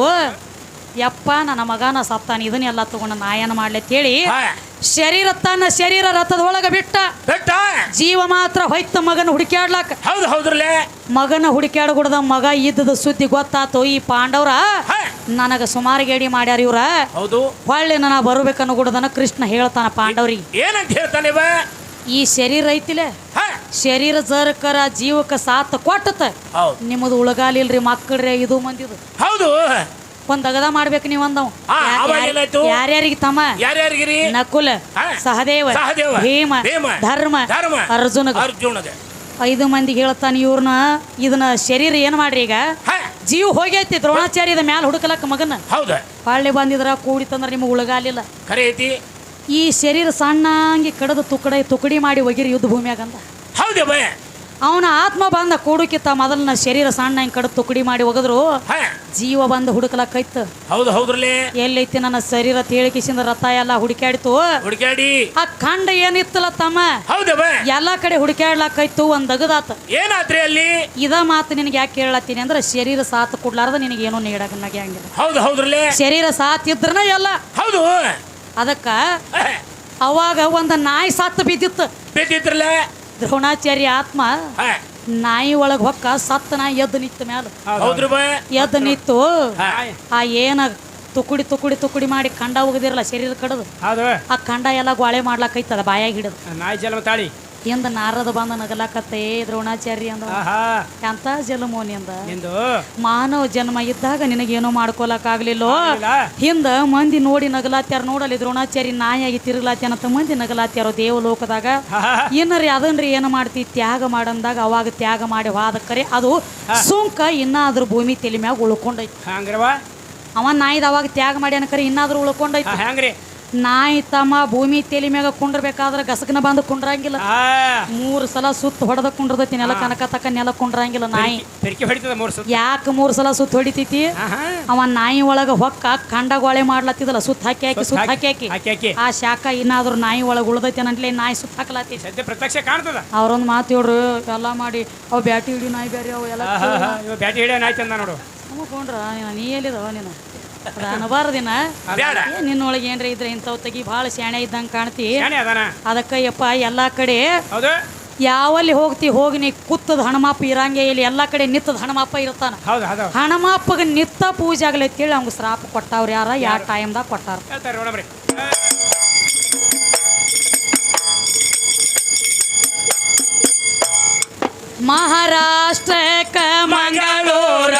ಯಪ್ಪ ನನ್ನ ಮಗನ ಸತ್ತಾನ ಇದನ್ನೆಲ್ಲ ತಗೊಂಡು ನಾಯನ ಮಾಡ್ಲಿ ಅಂತೇಳಿ ಶರೀರ ತನ್ನ ಶರೀರ ರಥದೊಳಗ ಬಿಟ್ಟ ಬಿಟ್ಟ? ಜೀವ ಮಾತ್ರ ಹೊಯ್ತ ಮಗನ ಹುಡುಕ್ಯಾಡ್ಲಾಕ. ಹೌದು ಹೌದ್ರಲ್ಲೇ? ಮಗನ ಹುಡುಕ್ಯಾಡ್ಗುಡ್ದ ಮಗ ಇದ್ದದ ಸುದ್ದಿ ಗೊತ್ತಾತು ಈ ಪಾಂಡವ್ರ ನನಗ ಸುಮಾರು ಗೇಡಿ ಮಾಡ್ಯಾರ ಇವ್ರ. ಹೌದು. ಹೊಳ್ಳಿ ನಾ ಬರ್ಬೇಕನ್ನಗುಡದನ ಕೃಷ್ಣ ಹೇಳ್ತಾನ ಪಾಂಡವ್ರಿಗೆ. ಏನಂತ ಹೇಳ್ತಾನೆ ಇವ? ಈ ಶರೀರ ಐತಿಲೆ? ಶರೀರ ಜರಕರ ಜೀವಕ್ಕೆ ಸಾತ್ ಕೊಟ್ಟತ. ನಿಮ್ಮದು ಉಳಗಾಲಿಲ್ರಿ ಮಕ್ಕಳ್ರಿ ಇದು ಮಂದಿದು. ಹೌದು. ಒಂದ್ ಅಗದ ಮಾಡ್ಬೇಕು ನೀವ್ ಅಂದವ್. ಆ, ಅವಾಗ ಏನಾಯ್ತು? ಯಾರ್ಯಾರಿಗೆ ತಮ್ಮ? ಯಾರ್ಯಾರಿಗಿರಿ? ನಕುಲ ಹಾ. ಸಹದೇವ ಸಹದೇವ, ಭೀಮ ಭೀಮ, ಧರ್ಮ ಧರ್ಮ, ಅರ್ಜುನ ಅರ್ಜುನಗೆ. ಐದು ಮಂದಿಗೆ ಹೇಳ್ತಾನೆ ಇವ್ರನ್ನ ಇದನ್ನ ಶರೀರ ಏನ್ ಮಾಡ್ರಿ ಈಗ? ಹ, ಜೀವ ಹೋಗೈತಿ ದ್ರೋಣಾಚಾರ್ಯದ ಮ್ಯಾಲ ಹುಡುಕಲಕ್ಕ ಮಗನ. ಹೌದ. ಬಂದಿದ್ರ ಕೂಡಿತಂದ್ರ ನಿಮ್ಗೆ ಉಳಗಾಲಿಲ್ಲ. ಖರೆ ಐತಿ ಈ ಶರೀರ ಸಣ್ಣಂಗಿ ಕಡದ ತುಕಡ ತುಕಡಿ ಮಾಡಿ ಹೋಗಿರಿ ಯುದ್ಧ ಭೂಮಿಯಾಗ ಹೌದ ಅವನ ಆತ್ಮ ಬಂದ ಕೂಡುಕಿತ್ತ ಮೊದಲನ ಶರೀರ ಸಣ್ಣ ಹಿಂಗ್ ಕಡೆ ತುಕಡಿ ಮಾಡಿ ಒಗದ್ರು. ಜೀವ ಬಂದು ಹುಡುಕಲಕ್ಕೈತ ಹೌದು ಹೌದ್ರಲ್ಲೇ? ಎಲ್ಲೈತಿ ನನ್ನ ಶರೀರ ತೇಳಿಕಿಸಿಂದ ರಥ ಎಲ್ಲ ಹುಡುಕ್ಯಾಡಿತು. ಹುಡುಕಾಡಿ ಆ ಖಂಡ ಏನಿತ್ತಲ್ಲ ತಮ್ಮ? ಎಲ್ಲಾ ಕಡೆ ಹುಡುಕ್ಯಾಡ್ಲಾಕೈತು ಒಂದ್ ಅಗದಾತ ಏನಾತ್ರಿ ಅಲ್ಲಿ? ಇದ ಮಾತು ನಿನಗೆ ಯಾಕೆ ಕೇಳತ್ತೀನಿ ಅಂದ್ರೆ ಶರೀರ ಸಾತ್ ಕೊಡ್ಲಾರ್ದ ನಿನಗೆ ಏನೋ ನೀಡಕ ಹಂಗಿಲ್ಲ. ಹೌದು ಹೌದ್ರಲ್ಲೇ? ಶರೀರ ಸಾತ್ ಇದ್ರನ ಎಲ್ಲ. ಹೌದು! ಅದಕ್ಕ ಅವಾಗ ಒಂದ್ ನಾಯಿ ಸಾತ್ ಬಿದ್ದಿತ್ತು. ಬಿದ್ದಿದ್ರಲ್ಲ? ದ್ರೋಣಾಚಾರ್ಯ ಆತ್ಮ ನಾಯಿ ಒಳಗ್ ಹೊಕ್ಕ ಸತ್ತ ನಾಯಿ ಎದ್ದು ನಿತ್ತ ಮ್ಯಾಲ. ಎದ್ದು ನಿಂತು ಆ ಏನ ತುಕುಡಿ ತುಕುಡಿ ತುಕುಡಿ ಮಾಡಿ ಕಂಡ ಹೋಗದಿರಲ್ಲ ಶರೀರ ಕಡದು ಆ ಕಂಡ ಎಲ್ಲ ಗ್ವಾಳೆ ಮಾಡ್ಲಾಕೈತದ ಬಾಯಾಗ ಹಿಡಿದು. ನಾಯಿ ಜಲ ತಾಳಿ. ಹಿಂದ ನಾರದ ಬಂದ ನಗಲಾಕತ್ತೆ ದ್ರೋಣಾಚಾರ್ಯ ಅಂದ. ಎಂತ ಜಲಮೋನಿ ಅಂದ. ಮಾನವ ಜನ್ಮ ಇದ್ದಾಗ ನಿನಗೇನೋ ಮಾಡ್ಕೊಲಾಕ ಆಗ್ಲಿಲ್ಲೋ. ಹಿಂದ ಮಂದಿ ನೋಡಿ ನಗಲಾತ್ಯಾರ ನೋಡಲಿ ದ್ರೋಣಾಚಾರಿ ನಾಯಾಗಿ ತಿರುಗ್ಲಾತ್ಯಾನಂತ ಮಂದಿ ನಗಲಾತ್ಯಾರೋ ದೇವಲೋಕದಾಗ. ಏನರಿ ಅದನ್ರಿ ಏನು ಮಾಡ್ತಿ? ತ್ಯಾಗ ಮಾಡಂದಾಗ ಅವಾಗ ತ್ಯಾಗ ಮಾಡಿ ವಾದಕ್ಕರೆ ಅದು ಸುಂಕ ಇನ್ನಾದ್ರೂ ಭೂಮಿ ತಲೆ ಮ್ಯಾಗ ಉಳ್ಕೊಂಡೈತಿ. ಅವ ನಾಯಿದ ಅವಾಗ ತ್ಯಾಗ ಮಾಡಿ ಕರೆ ಇನ್ನಾದ್ರೂ ಉಳ್ಕೊಂಡೈತಿ. ಹೆಂಗ್ರಿ ನಾಯಿ ತಮ್ಮ ಭೂಮಿ ತೆಲಿ ಮ್ಯಾಗ ಕುಂಡ್ರಬೇಕಾದ್ರೆ ಗಸಗನ ಬಂದು ಕುಂಡ್ರಂಗಿಲ್ಲ. ಮೂರು ಸಲ ಸುತ್ತ ಹೊಡೆದ ಕುಂಡ್ರದೈತಿ ನೆಲ ಕನಕ ತಕ್ಕ ನೆಲ ಕುಂಡ್ರಂಗಿಲ್ಲ ನಾಯಿ. ಯಾಕೆ ಮೂರು ಸಲ ಸುತ್ತ ಹೊಡಿತೈತಿ? ಅವ ನಾಯಿ ಒಳಗ ಹೊಕ್ಕ ಕಂಡಗೊಳೆ ಮಾಡ್ಲತ್ತಿದಲ್ಲ ಸುತ್ತ ಹಾಕಿ ಹಾಕಿ ಸುತ್ತ ಹಾಕಿ ಹಾಕಿ ಆ ಶಾಖ ಇನ್ನಾದ್ರೂ ನಾಯಿ ಒಳಗ ಉಳ್ದೈತಿ ಅನ್ನಟ್ಲೆ ನಾಯಿ ಸುತ್ತ ಹಾಕಲತ್ತಿ. ಪ್ರತ್ಯಕ್ಷ ಕಾಣ್ತದ? ಅವ್ರೊಂದು ಮಾತು ಹೇಳ್ರು ಎಲ್ಲ ಮಾಡಿ ಅವ್ ಬ್ಯಾಟಿ ಹಿಡಿ ನಾಯಿ ಬೇರೆ ಅವು ಎಲ್ಲ ಬ್ಯಾಟಿ ಹಿಡಿಯೋ ನಾಯಿ ಚಂದ ನೋಡು. ನೀ ಎಲ್ಲಿದವ ನೀನು? ಅದ ಅನಬಾರ ದಿನ? ಬೇಡ. ನಿನ್ನೊಳಗೆ ಏನ್ರ ಇದ್ರೆ ಇಂಥವ್ ತೆಗಿ ಭಾಳ ಶಾಣೆ ಇದ್ದಂಗೆ ಕಾಣ್ತಿ. ಶಾಣೆ ಅದಕ್ಕೆ ಯಪ್ಪ ಎಲ್ಲಾ ಕಡೆ ಹೌದು? ಯಾವಲ್ಲಿ ಹೋಗ್ತಿ ಹೋಗಿ ನೀ ಕುತ್ತದ ಹಣಮಾಪ ಇರಂಗೆ ಇಲ್ಲಿ ಎಲ್ಲಾ ಕಡೆ ನಿತ್ತದ ಹಣಮಾಪ ಇರ್ತಾನ. ಹೌದು ಹೌದು ಹಣಮಾಪಗ ನಿತ್ತ ಪೂಜೆ ಆಗ್ಲಿ ಅಂತೇಳಿ ಅವ್ಗ ಶ್ರಾಪ ಕೊಟ್ಟಾವ್ರ ಯಾರ ಯಾವ ಟೈಮ್ದಾಗ ಕೊಟ್ಟಾರ. ಮಹಾರಾಷ್ಟ್ರ ನೋಡಮ್ರಿ ಮಹಾರಾಷ್ಟ್ರಕ್ಕ ಮಂಗಳೂರ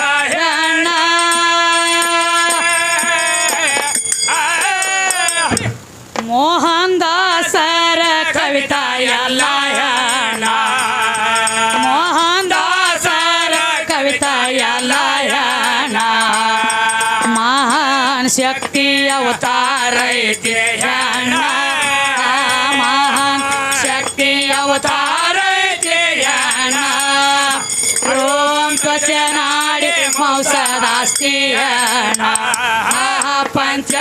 ಕವಿತಾಯಲಾಯ ಮೋಹನ್ ದಾಸರ ಕವಿತಾಯಲಾಯ ಮಹಾನ್ ಶಕ್ತಿ ಅವತಾರೈತೆಯ ಮಹಾನ್ ಶಕ್ತಿ ಅವತಾರೈತೆಯ ಓಂ ತ್ವಚನಾಡಿ ಮೌಸದಾಸ್ತಿಯ ಪಂಚ